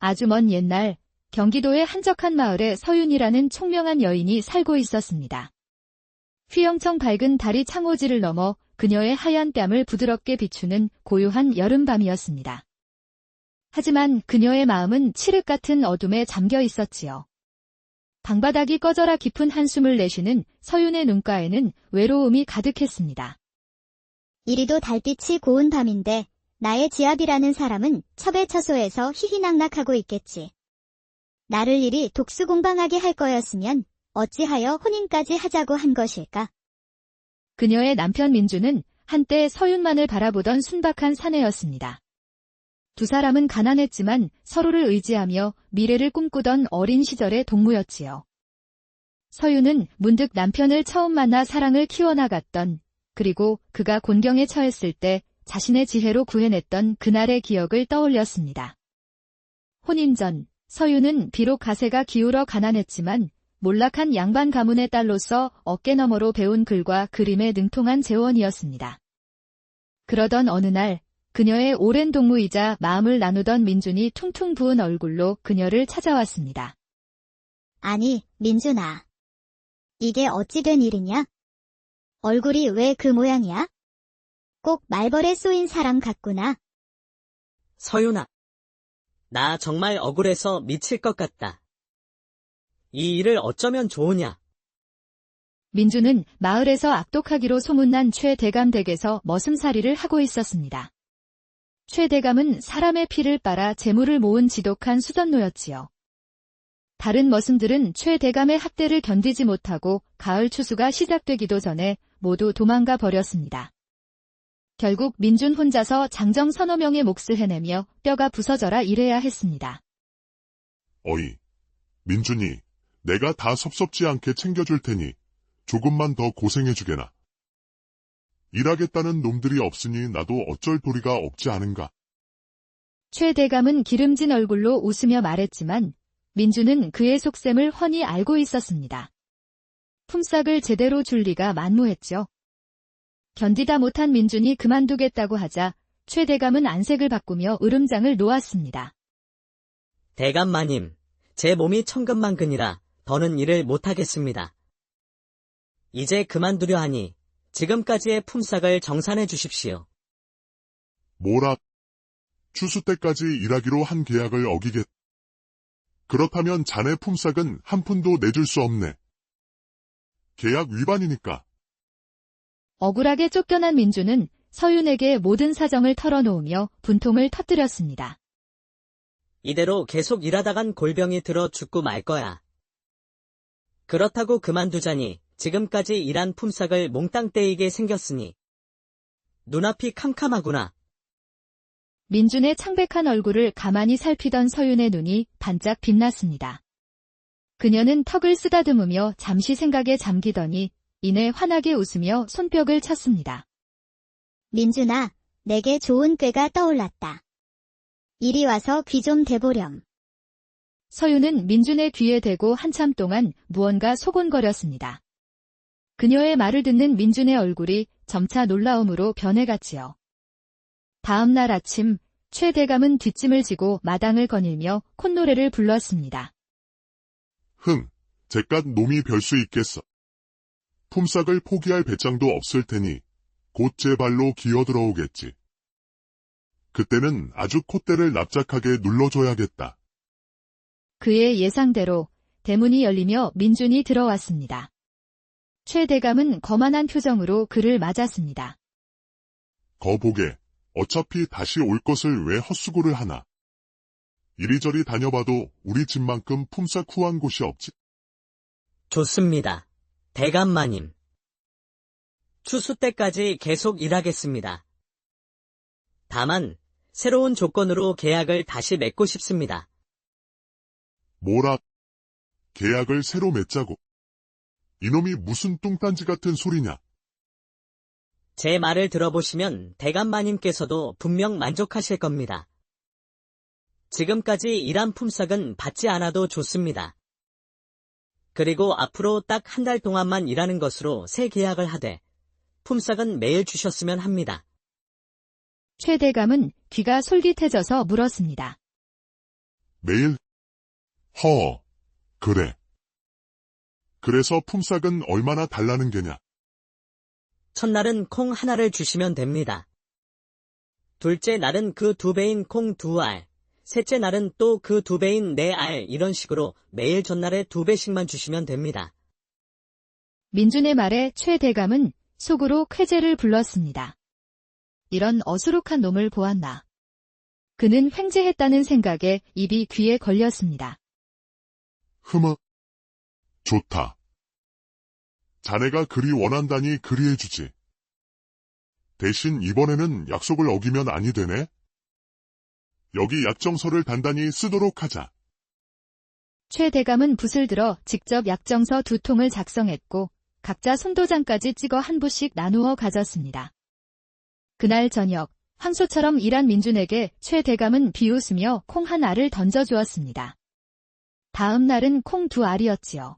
아주 먼 옛날 경기도의 한적한 마을에 서윤이라는 총명한 여인이 살고 있었습니다. 휘영청 밝은 달이 창호지를 넘어 그녀의 하얀 뺨을 부드럽게 비추는 고요한 여름밤이었습니다. 하지만 그녀의 마음은 칠흑 같은 어둠에 잠겨 있었지요. 방바닥이 꺼져라 깊은 한숨을 내쉬는 서윤의 눈가에는 외로움이 가득했습니다. 이리도 달빛이 고운 밤인데 나의 지압이라는 사람은 첩외처소에서 희희낙낙하고 있겠지. 나를 이리 독수공방하게 할 거였으면 어찌하여 혼인까지 하자고 한 것일까? 그녀의 남편 민주는 한때 서윤만을 바라보던 순박한 사내였습니다. 두 사람은 가난했지만 서로를 의지하며 미래를 꿈꾸던 어린 시절의 동무였지요. 서윤은 문득 남편을 처음 만나 사랑을 키워나갔던 그리고 그가 곤경에 처했을 때 자신의 지혜로 구해냈던 그날의 기억을 떠올렸습니다. 혼인 전 서윤은 비록 가세가 기울어 가난했지만 몰락한 양반 가문의 딸로서 어깨너머로 배운 글과 그림에 능통한 재원이었습니다. 그러던 어느 날 그녀의 오랜 동무이자 마음을 나누던 민준이 퉁퉁 부은 얼굴로 그녀를 찾아왔습니다. 아니, 민준아. 이게 어찌 된 일이냐? 얼굴이 왜 그 모양이야? 꼭 말벌에 쏘인 사람 같구나. 서윤아. 나 정말 억울해서 미칠 것 같다. 이 일을 어쩌면 좋으냐? 민주는 마을에서 악독하기로 소문난 최 대감 댁에서 머슴살이를 하고 있었습니다. 최 대감은 사람의 피를 빨아 재물을 모은 지독한 수전노였지요. 다른 머슴들은 최 대감의 학대를 견디지 못하고 가을 추수가 시작되기도 전에 모두 도망가 버렸습니다. 결국 민준 혼자서 장정 서너 명의 몫을 해내며 뼈가 부서져라 일해야 했습니다. 어이, 민준이, 내가 다 섭섭지 않게 챙겨줄 테니 조금만 더 고생해주게나. 일하겠다는 놈들이 없으니 나도 어쩔 도리가 없지 않은가. 최 대감은 기름진 얼굴로 웃으며 말했지만 민주는 그의 속셈을 훤히 알고 있었습니다. 품삯을 제대로 줄 리가 만무했죠. 견디다 못한 민준이 그만두겠다고 하자 최 대감은 안색을 바꾸며 으름장을 놓았습니다. 대감 마님, 제 몸이 천근만근이라 더는 일을 못하겠습니다. 이제 그만두려 하니 지금까지의 품삯을 정산해 주십시오. 뭐라? 추수 때까지 일하기로 한 계약을 어기겠. 그렇다면 자네 품삯은 한 푼도 내줄 수 없네. 계약 위반이니까. 억울하게 쫓겨난 민주는 서윤에게 모든 사정을 털어놓으며 분통을 터뜨렸습니다. 이대로 계속 일하다간 골병이 들어 죽고 말 거야. 그렇다고 그만두자니 지금까지 일한 품삯을 몽땅 떼이게 생겼으니 눈앞이 캄캄하구나. 민준의 창백한 얼굴을 가만히 살피던 서윤의 눈이 반짝 빛났습니다. 그녀는 턱을 쓰다듬으며 잠시 생각에 잠기더니 이내 환하게 웃으며 손뼉을 쳤습니다. 민준아, 내게 좋은 꾀가 떠올랐다. 이리 와서 귀 좀 대보렴. 서윤은 민준의 귀에 대고 한참 동안 무언가 소곤거렸습니다. 그녀의 말을 듣는 민준의 얼굴이 점차 놀라움으로 변해갔지요. 다음 날 아침 최 대감은 뒷짐을 지고 마당을 거닐며 콧노래를 불렀습니다. 흥, 제깟 놈이 별 수 있겠어. 품삯을 포기할 배짱도 없을 테니 곧 제 발로 기어들어오겠지. 그때는 아주 콧대를 납작하게 눌러줘야겠다. 그의 예상대로 대문이 열리며 민준이 들어왔습니다. 최 대감은 거만한 표정으로 그를 맞았습니다. 거보게, 어차피 다시 올 것을 왜 헛수고를 하나. 이리저리 다녀봐도 우리 집만큼 품삯 후한 곳이 없지. 좋습니다. 대감마님. 추수 때까지 계속 일하겠습니다. 다만 새로운 조건으로 계약을 다시 맺고 싶습니다. 뭐라? 계약을 새로 맺자고. 이놈이 무슨 뚱딴지 같은 소리냐? 제 말을 들어보시면 대감마님께서도 분명 만족하실 겁니다. 지금까지 일한 품삯은 받지 않아도 좋습니다. 그리고 앞으로 딱 한 달 동안만 일하는 것으로 새 계약을 하되 품삯은 매일 주셨으면 합니다. 최 대감은 귀가 솔깃해져서 물었습니다. 매일? 허, 그래. 그래서 품삯은 얼마나 달라는 게냐? 첫날은 콩 하나를 주시면 됩니다. 둘째 날은 그 두 배인 콩 두 알, 셋째 날은 또 그 두 배인 네 알, 이런 식으로 매일 전날에 두 배씩만 주시면 됩니다. 민준의 말에 최 대감은 속으로 쾌재를 불렀습니다. 이런 어수룩한 놈을 보았나. 그는 횡재했다는 생각에 입이 귀에 걸렸습니다. 흠어. 좋다. 자네가 그리 원한다니 그리 해주지. 대신 이번에는 약속을 어기면 아니 되네? 여기 약정서를 단단히 쓰도록 하자. 최 대감은 붓을 들어 직접 약정서 두 통을 작성했고 각자 손도장까지 찍어 한 부씩 나누어 가졌습니다. 그날 저녁 황소처럼 일한 민준에게 최 대감은 비웃으며 콩 한 알을 던져주었습니다. 다음 날은 콩 두 알이었지요.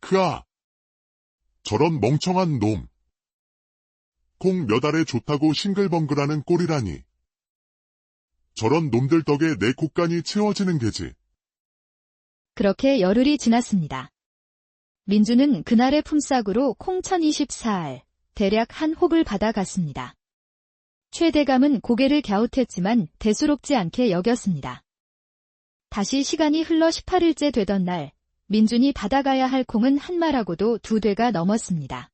크아. 저런 멍청한 놈. 콩 몇 알에 좋다고 싱글벙글하는 꼴이라니. 저런 놈들 덕에 내 곡간이 채워지는 게지. 그렇게 열흘이 지났습니다. 민주는 그날의 품삯으로 콩 1024알, 대략 한 홉을 받아갔습니다. 최 대감은 고개를 갸웃했지만 대수롭지 않게 여겼습니다. 다시 시간이 흘러 18일째 되던 날, 민준이 받아가야 할 콩은 한 마라고도 두 대가 넘었습니다.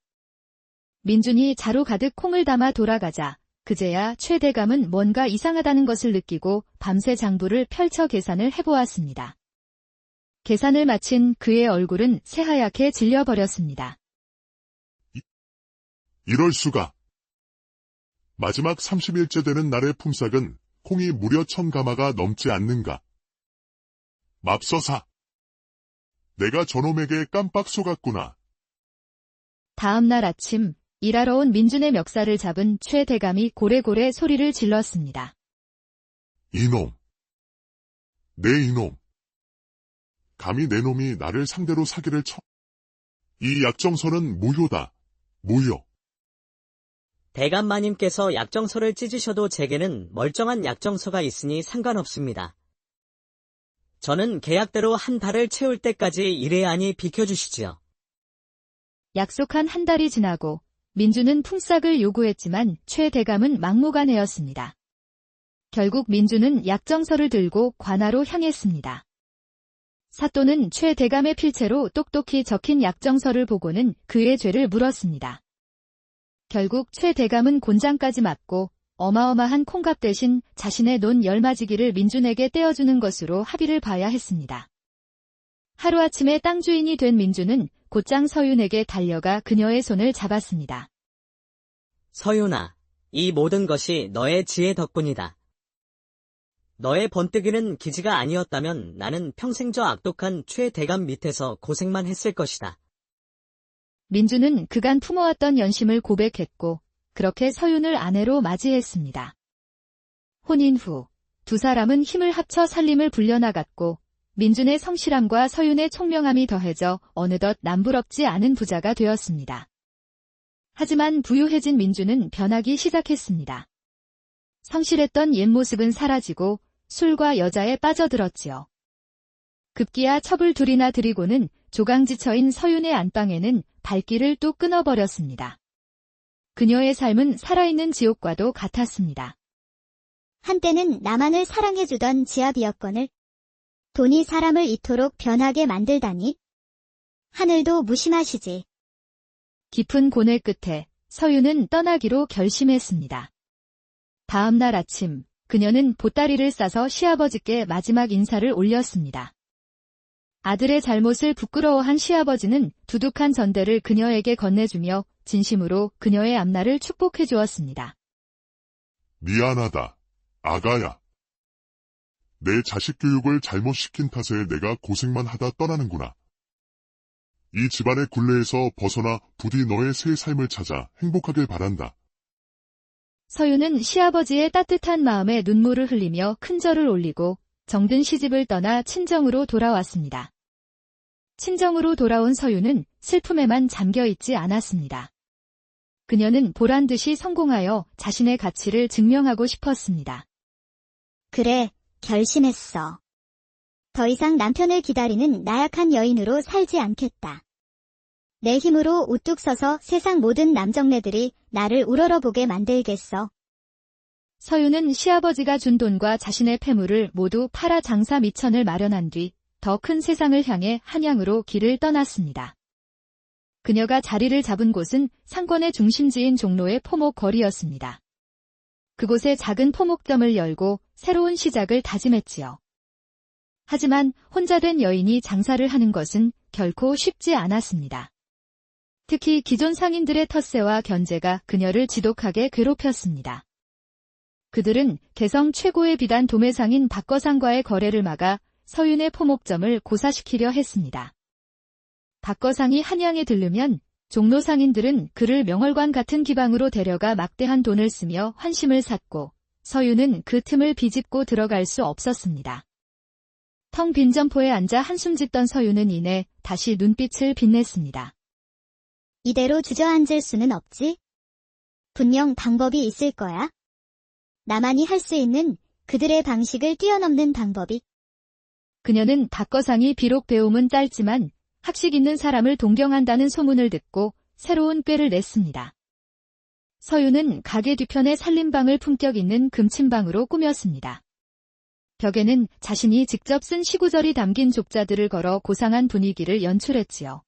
민준이 자루 가득 콩을 담아 돌아가자 그제야 최 대감은 뭔가 이상하다는 것을 느끼고 밤새 장부를 펼쳐 계산을 해보았습니다. 계산을 마친 그의 얼굴은 새하얗게 질려버렸습니다. 이럴 수가. 마지막 30일째 되는 날의 품삯은 콩이 무려 천가마가 넘지 않는가. 맙서사. 내가 저놈에게 깜빡 속았구나. 다음 날 아침 일하러 온 민준의 멱살을 잡은 최 대감이 고래고래 소리를 질렀습니다. 이놈. 내 이놈. 감히 내 놈이 나를 상대로 사기를 쳐. 이 약정서는 무효다. 무효. 대감 마님께서 약정서를 찢으셔도 제게는 멀쩡한 약정서가 있으니 상관없습니다. 저는 계약대로 한 달을 채울 때까지 일해야 하니 비켜주시지요. 약속한 한 달이 지나고 민주는 품삯을 요구했지만 최 대감은 막무가내였습니다. 결국 민주는 약정서를 들고 관하로 향했습니다. 사또는 최 대감의 필체로 똑똑히 적힌 약정서를 보고는 그의 죄를 물었습니다. 결국 최 대감은 곤장까지 맞고 어마어마한 콩값 대신 자신의 논 열마지기를 민준에게 떼어주는 것으로 합의를 봐야 했습니다. 하루아침에 땅 주인이 된 민주는 곧장 서윤에게 달려가 그녀의 손을 잡았습니다. 서윤아, 이 모든 것이 너의 지혜 덕분이다. 너의 번뜩이는 기지가 아니었다면 나는 평생 저 악독한 최 대감 밑에서 고생만 했을 것이다. 민주는 그간 품어왔던 연심을 고백했고 그렇게 서윤을 아내로 맞이했습니다. 혼인 후 두 사람은 힘을 합쳐 살림을 불려나갔고 민준의 성실함과 서윤의 총명함이 더해져 어느덧 남부럽지 않은 부자가 되었습니다. 하지만 부유해진 민주는 변하기 시작했습니다. 성실했던 옛 모습은 사라지고 술과 여자에 빠져들었지요. 급기야 첩을 둘이나 들이고는 조강지처인 서윤의 안방에는 발길을 뚝 끊어버렸습니다. 그녀의 삶은 살아있는 지옥과도 같았습니다. 한때는 나만을 사랑해주던 지압이었건을 돈이 사람을 이토록 변하게 만들다니. 하늘도 무심하시지. 깊은 고뇌 끝에 서윤은 떠나기로 결심했습니다. 다음 날 아침 그녀는 보따리를 싸서 시아버지께 마지막 인사를 올렸습니다. 아들의 잘못을 부끄러워한 시아버지는 두둑한 전대를 그녀에게 건네주며 진심으로 그녀의 앞날을 축복해 주었습니다. 미안하다. 아가야. 내 자식 교육을 잘못 시킨 탓에 내가 고생만 하다 떠나는구나. 이 집안의 굴레에서 벗어나 부디 너의 새 삶을 찾아 행복하길 바란다. 서윤은 시아버지의 따뜻한 마음에 눈물을 흘리며 큰 절을 올리고 정든 시집을 떠나 친정으로 돌아왔습니다. 친정으로 돌아온 서윤은 슬픔에만 잠겨 있지 않았습니다. 그녀는 보란 듯이 성공하여 자신의 가치를 증명하고 싶었습니다. 그래, 결심했어. 더 이상 남편을 기다리는 나약한 여인으로 살지 않겠다. 내 힘으로 우뚝 서서 세상 모든 남정네들이 나를 우러러보게 만들겠어. 서유는 시아버지가 준 돈과 자신의 패물을 모두 팔아 장사 미천을 마련한 뒤 더 큰 세상을 향해 한양으로 길을 떠났습니다. 그녀가 자리를 잡은 곳은 상권의 중심지인 종로의 포목 거리였습니다. 그곳에 작은 포목점을 열고 새로운 시작을 다짐했지요. 하지만 혼자 된 여인이 장사를 하는 것은 결코 쉽지 않았습니다. 특히 기존 상인들의 텃세와 견제가 그녀를 지독하게 괴롭혔습니다. 그들은 개성 최고의 비단 도매상인 박거상과의 거래를 막아 서윤의 포목점을 고사시키려 했습니다. 박거상이 한양에 들르면 종로 상인들은 그를 명월관 같은 기방으로 데려가 막대한 돈을 쓰며 환심을 샀고 서윤은 그 틈을 비집고 들어갈 수 없었습니다. 텅 빈 점포에 앉아 한숨 짓던 서윤은 이내 다시 눈빛을 빛냈습니다. 이대로 주저앉을 수는 없지? 분명 방법이 있을 거야. 나만이 할 수 있는 그들의 방식을 뛰어넘는 방법이 그녀는 박거상이 비록 배움은 짧지만 학식 있는 사람을 동경한다는 소문을 듣고 새로운 꾀를 냈습니다. 서유는 가게 뒤편에 살림방을 품격 있는 금침방으로 꾸몄습니다. 벽에는 자신이 직접 쓴 시구절이 담긴 족자들을 걸어 고상한 분위기를 연출했지요.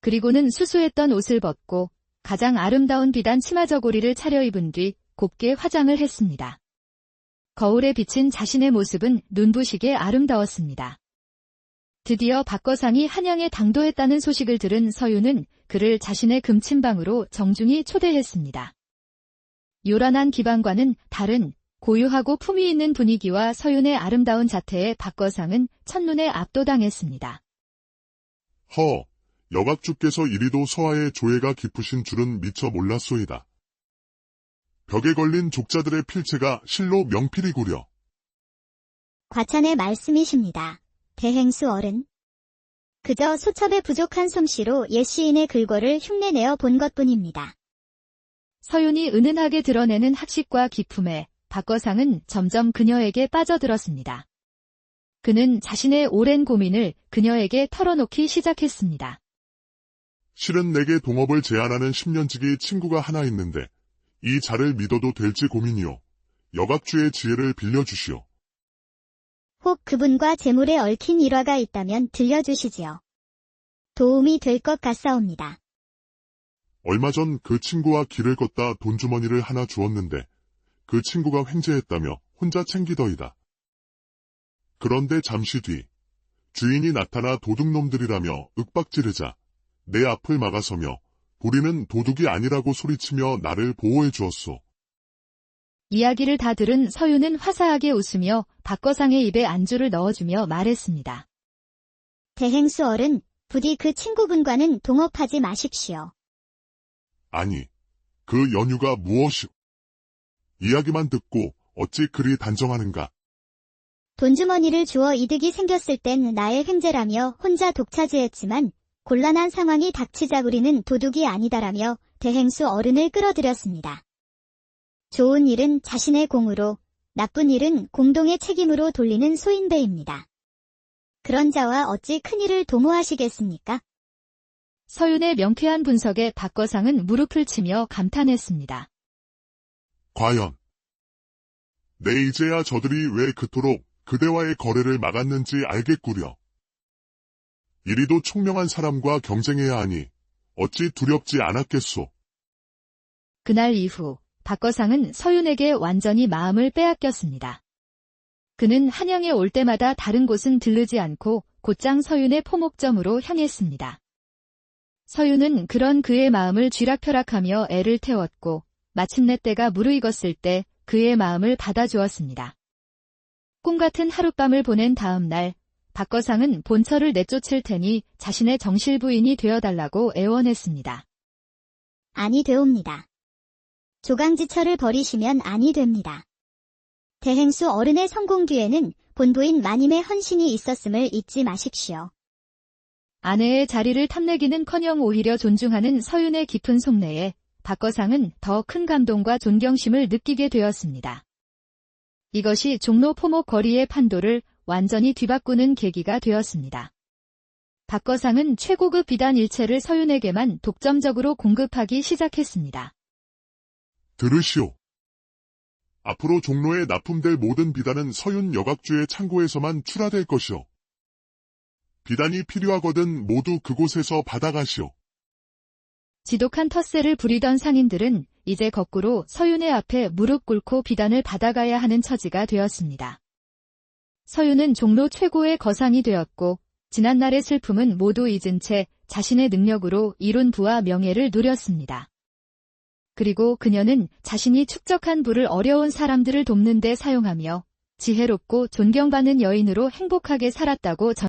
그리고는 수수했던 옷을 벗고 가장 아름다운 비단 치마 저고리를 차려입은 뒤 곱게 화장을 했습니다. 거울에 비친 자신의 모습은 눈부시게 아름다웠습니다. 드디어 박거상이 한양에 당도했다는 소식을 들은 서유는 그를 자신의 금침방으로 정중히 초대했습니다. 요란한 기방과는 다른 고유하고 품위 있는 분위기와 서윤의 아름다운 자태에 박거상은 첫눈에 압도당했습니다. 허, 여각주께서 이리도 서하의 조예가 깊으신 줄은 미처 몰랐소이다. 벽에 걸린 족자들의 필체가 실로 명필이구려. 과찬의 말씀이십니다. 대행수 어른. 그저 소첩의 부족한 솜씨로 옛 시인의 글궐을 흉내내어 본 것뿐입니다. 서윤이 은은하게 드러내는 학식과 기품에 박거상은 점점 그녀에게 빠져들었습니다. 그는 자신의 오랜 고민을 그녀에게 털어놓기 시작했습니다. 실은 내게 동업을 제안하는 10년지기 친구가 하나 있는데 이 자를 믿어도 될지 고민이요. 여각주의 지혜를 빌려주시오. 혹 그분과 재물에 얽힌 일화가 있다면 들려주시지요. 도움이 될 것 같사옵니다. 얼마 전 그 친구와 길을 걷다 돈주머니를 하나 주었는데 그 친구가 횡재했다며 혼자 챙기더이다. 그런데 잠시 뒤 주인이 나타나 도둑놈들이라며 윽박지르자 내 앞을 막아서며 우리는 도둑이 아니라고 소리치며 나를 보호해 주었소. 이야기를 다 들은 서윤은 화사하게 웃으며 박거상의 입에 안주를 넣어주며 말했습니다. 대행수 어른, 부디 그 친구분과는 동업하지 마십시오. 아니, 그 연유가 무엇이? 이야기만 듣고 어찌 그리 단정하는가? 돈주머니를 주어 이득이 생겼을 땐 나의 횡재라며 혼자 독차지했지만 곤란한 상황이 닥치자 우리는 도둑이 아니다라며 대행수 어른을 끌어들였습니다. 좋은 일은 자신의 공으로, 나쁜 일은 공동의 책임으로 돌리는 소인배입니다. 그런 자와 어찌 큰일을 도모하시겠습니까? 서윤의 명쾌한 분석에 박거상은 무릎을 치며 감탄했습니다. 과연 내 이제야 저들이 왜 그토록 그대와의 거래를 막았는지 알겠구려. 이리도 총명한 사람과 경쟁해야 하니 어찌 두렵지 않았겠소. 그날 이후 박거상은 서윤에게 완전히 마음을 빼앗겼습니다. 그는 한양에 올 때마다 다른 곳은 들르지 않고 곧장 서윤의 포목점으로 향했습니다. 서윤은 그런 그의 마음을 쥐락펴락하며 애를 태웠고 마침내 때가 무르익었을 때 그의 마음을 받아주었습니다. 꿈같은 하룻밤을 보낸 다음 날 박거상은 본처를 내쫓을 테니 자신의 정실부인이 되어달라고 애원했습니다. 아니 되옵니다. 조강지처를 버리시면 아니 됩니다. 대행수 어른의 성공 뒤에는 본부인 마님의 헌신이 있었음을 잊지 마십시오. 아내의 자리를 탐내기는커녕 오히려 존중하는 서윤의 깊은 속내에 박거상은 더 큰 감동과 존경심을 느끼게 되었습니다. 이것이 종로 포목 거리의 판도를 완전히 뒤바꾸는 계기가 되었습니다. 박거상은 최고급 비단 일체를 서윤에게만 독점적으로 공급하기 시작했습니다. 들으시오. 앞으로 종로에 납품될 모든 비단은 서윤 여각주의 창고에서만 출하될 것이오. 비단이 필요하거든 모두 그곳에서 받아가시오. 지독한 텃세를 부리던 상인들은 이제 거꾸로 서윤의 앞에 무릎 꿇고 비단을 받아가야 하는 처지가 되었습니다. 서윤은 종로 최고의 거상이 되었고 지난날의 슬픔은 모두 잊은 채 자신의 능력으로 이룬 부와 명예를 누렸습니다. 그리고 그녀는 자신이 축적한 부를 어려운 사람들을 돕는 데 사용하며 지혜롭고 존경받는 여인으로 행복하게 살았다고 전